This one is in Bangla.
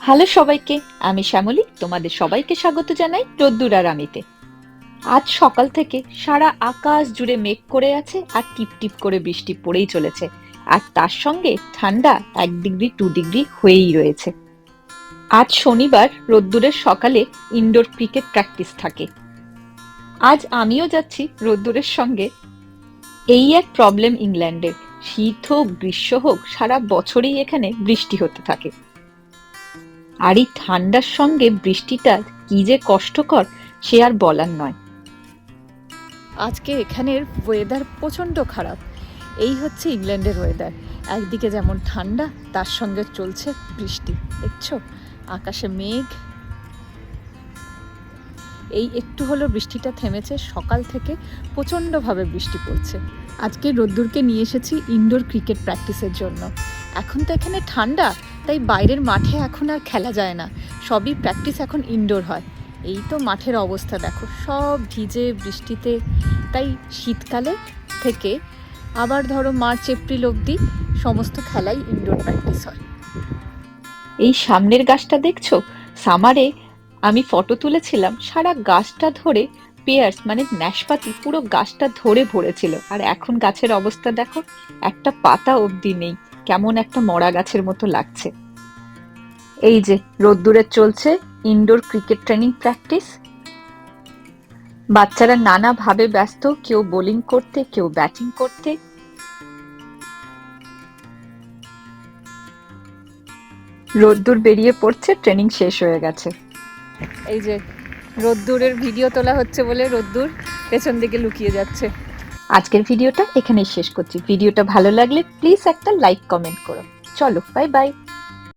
হ্যালো সবাইকে, আমি শ্যামলী, তোমাদের সবাইকে স্বাগত জানাই রোদ্দুর আর আমিতে। আজ সকাল থেকে সারা আকাশ জুড়ে মেঘ করে আছে আর টিপ টিপ করে বৃষ্টি পড়েই চলেছে। আর তার সঙ্গে ঠান্ডা এক ডিগ্রি টু ডিগ্রি হয়েই রয়েছে। আজ শনিবার রোদ্দুরের সকালে ইনডোর ক্রিকেট প্র্যাকটিস থাকে। আজ আমিও যাচ্ছি রোদ্দুরের সঙ্গে। এই এক প্রবলেম ইংল্যান্ডের শীত হোক, গ্রীষ্ম হোক, সারা বছরই এখানে বৃষ্টি হতে থাকে। আর এই ঠান্ডার সঙ্গে বৃষ্টিটা কি যে কষ্টকর, সে আর বলার নয়। আজকে এখানের ওয়েদার প্রচণ্ড খারাপ। এই হচ্ছে ইংল্যান্ডের ওয়েদার একদিকে যেমন ঠান্ডা, তার সঙ্গে চলছে বৃষ্টি। দেখছ? আকাশে মেঘ। এই একটু হলো বৃষ্টিটা থেমেছে, সকাল থেকে প্রচণ্ডভাবে বৃষ্টি পড়ছে। আজকে রোদ্দুরকে নিয়ে এসেছি ইনডোর ক্রিকেট প্র্যাকটিসের জন্য। এখন তো এখানে ঠান্ডা। তাই বাইরের মাঠে এখন আর খেলা যায় না। সবই প্র্যাকটিস এখন ইনডোর হয়। এই তো মাঠের অবস্থা দেখো। সব ভিজে বৃষ্টিতে। তাই শীতকালে থেকে আবার ধরো মার্চ, এপ্রিল অবধি সমস্ত খেলাই ইনডোর প্র্যাকটিস হয়। এই সামনের গাছটা দেখছ? সামারে আমি ফটো তুলেছিলাম। সারা গাছটা ধরে পেয়ার্স মানে ন্যাশপাতি পুরো গাছটা ধরে ভরেছিল। আর এখন গাছের অবস্থা দেখো, একটা পাতা অবধি নেই। কেমন একটা মরা গাছের মতো লাগছে। এই যে, রোদ্দুরে চলছে ইনডোর ক্রিকেট ট্রেনিং প্র্যাকটিস বাচ্চারা নানা ভাবে ব্যস্ত, কেউ বোলিং করতে, কেউ ব্যাটিং করতে। রোদ্দুর বেরিয়ে পড়ছে ট্রেনিং শেষ হয়ে গেছে। এই যে, রোদ্দুরের ভিডিও তোলা হচ্ছে বলে রোদ্দুর পেছন দিকে লুকিয়ে যাচ্ছে। আজকের ভিডিওটা এখানেই শেষ করছি। ভিডিওটা ভালো লাগলে প্লিজ একটা লাইক কমেন্ট করো। চলো বাই বাই